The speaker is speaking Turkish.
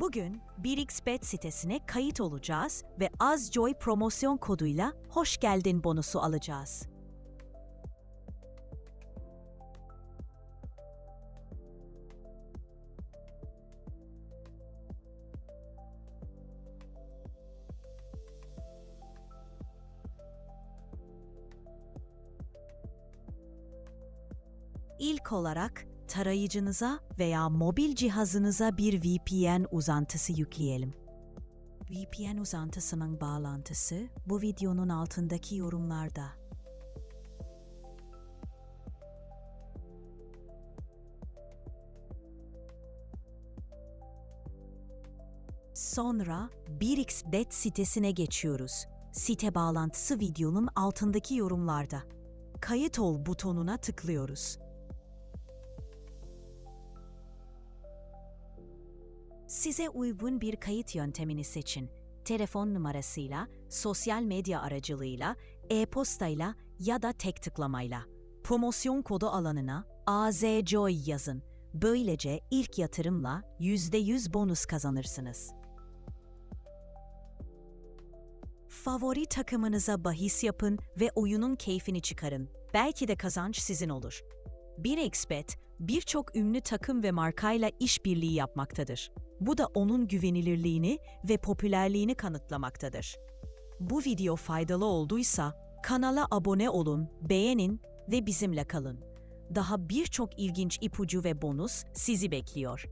Bugün 1xbet sitesine kayıt olacağız ve AzJoy promosyon koduyla hoş geldin bonusu alacağız. İlk olarak tarayıcınıza veya mobil cihazınıza bir VPN uzantısı yükleyelim. VPN uzantısının bağlantısı bu videonun altındaki yorumlarda. Sonra 1xbet sitesine geçiyoruz. Site bağlantısı videonun altındaki yorumlarda. Kayıt ol butonuna tıklıyoruz. Size uygun bir kayıt yöntemini seçin. Telefon numarasıyla, sosyal medya aracılığıyla, e-postayla ya da tek tıklamayla. Promosyon kodu alanına AZJOY yazın. Böylece ilk yatırımla %100 bonus kazanırsınız. Favori takımınıza bahis yapın ve oyunun keyfini çıkarın. Belki de kazanç sizin olur. 1xbet birçok ünlü takım ve markayla işbirliği yapmaktadır. Bu da onun güvenilirliğini ve popülerliğini kanıtlamaktadır. Bu video faydalı olduysa kanala abone olun, beğenin ve bizimle kalın. Daha birçok ilginç ipucu ve bonus sizi bekliyor.